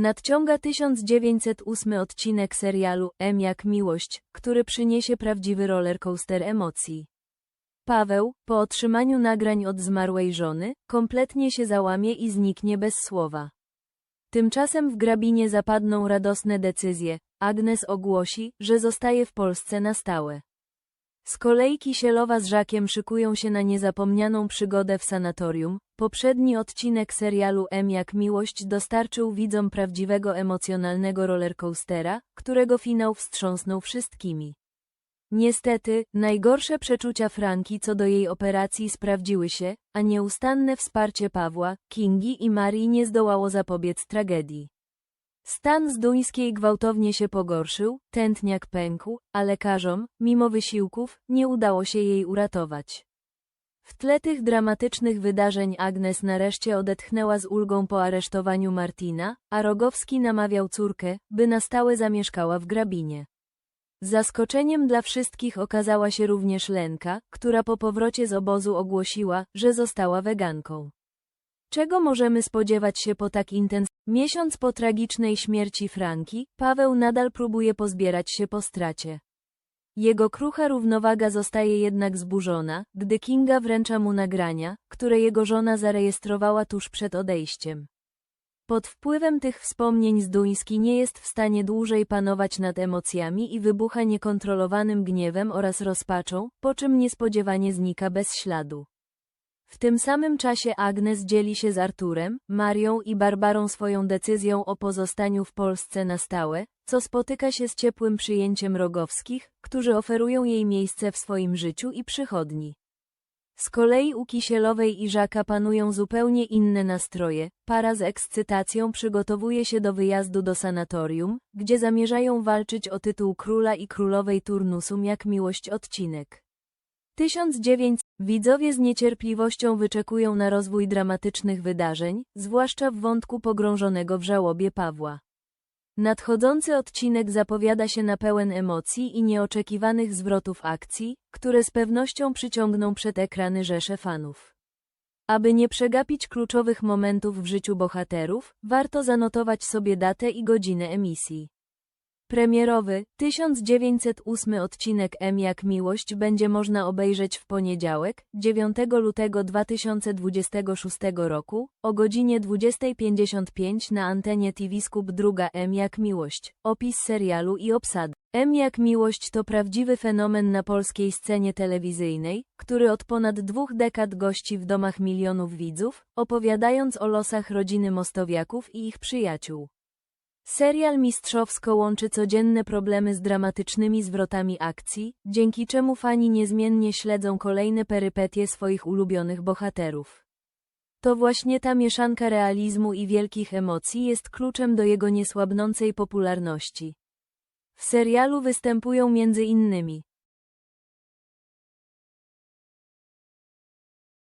Nadciąga 1908 odcinek serialu M jak miłość, który przyniesie prawdziwy rollercoaster emocji. Paweł, po otrzymaniu nagrań od zmarłej żony, kompletnie się załamie i zniknie bez słowa. Tymczasem w grabinie zapadną radosne decyzje. Agnes ogłosi, że zostaje w Polsce na stałe. Z kolei Kisielowa z Żakiem szykują się na niezapomnianą przygodę w sanatorium. Poprzedni odcinek serialu M jak miłość dostarczył widzom prawdziwego emocjonalnego rollercoastera, którego finał wstrząsnął wszystkimi. Niestety, najgorsze przeczucia Franki co do jej operacji sprawdziły się, a nieustanne wsparcie Pawła, Kingi i Marii nie zdołało zapobiec tragedii. Stan Zduńskiej gwałtownie się pogorszył, tętniak pękł, a lekarzom, mimo wysiłków, nie udało się jej uratować. W tle tych dramatycznych wydarzeń Agnes nareszcie odetchnęła z ulgą po aresztowaniu Martina, a Rogowski namawiał córkę, by na stałe zamieszkała w grabinie. Zaskoczeniem dla wszystkich okazała się również Lenka, która po powrocie z obozu ogłosiła, że została weganką. Czego możemy spodziewać się po tak intensywnym Miesiąc po tragicznej śmierci Franki, Paweł nadal próbuje pozbierać się po stracie. Jego krucha równowaga zostaje jednak zburzona, gdy Kinga wręcza mu nagrania, które jego żona zarejestrowała tuż przed odejściem. Pod wpływem tych wspomnień Zduński nie jest w stanie dłużej panować nad emocjami i wybucha niekontrolowanym gniewem oraz rozpaczą, po czym niespodziewanie znika bez śladu. W tym samym czasie Agnes dzieli się z Arturem, Marią i Barbarą swoją decyzją o pozostaniu w Polsce na stałe, co spotyka się z ciepłym przyjęciem Rogowskich, którzy oferują jej miejsce w swoim życiu i przychodni. Z kolei u Kisielowej i Żaka panują zupełnie inne nastroje. Para z ekscytacją przygotowuje się do wyjazdu do sanatorium, gdzie zamierzają walczyć o tytuł króla i królowej turnusum jak miłość odcinek. 1900 Widzowie z niecierpliwością wyczekują na rozwój dramatycznych wydarzeń, zwłaszcza w wątku pogrążonego w żałobie Pawła. Nadchodzący odcinek zapowiada się na pełen emocji i nieoczekiwanych zwrotów akcji, które z pewnością przyciągną przed ekrany rzesze fanów. Aby nie przegapić kluczowych momentów w życiu bohaterów, warto zanotować sobie datę i godzinę emisji. Premierowy, 1908 odcinek M jak miłość będzie można obejrzeć w poniedziałek, 9 lutego 2026 roku, o godzinie 20.55 na antenie TV Skup druga M jak miłość, opis serialu i obsad. M jak miłość to prawdziwy fenomen na polskiej scenie telewizyjnej, który od ponad dwóch dekad gości w domach milionów widzów, opowiadając o losach rodziny Mostowiaków i ich przyjaciół. Serial mistrzowsko łączy codzienne problemy z dramatycznymi zwrotami akcji, dzięki czemu fani niezmiennie śledzą kolejne perypetie swoich ulubionych bohaterów. To właśnie ta mieszanka realizmu i wielkich emocji jest kluczem do jego niesłabnącej popularności. W serialu występują między innymi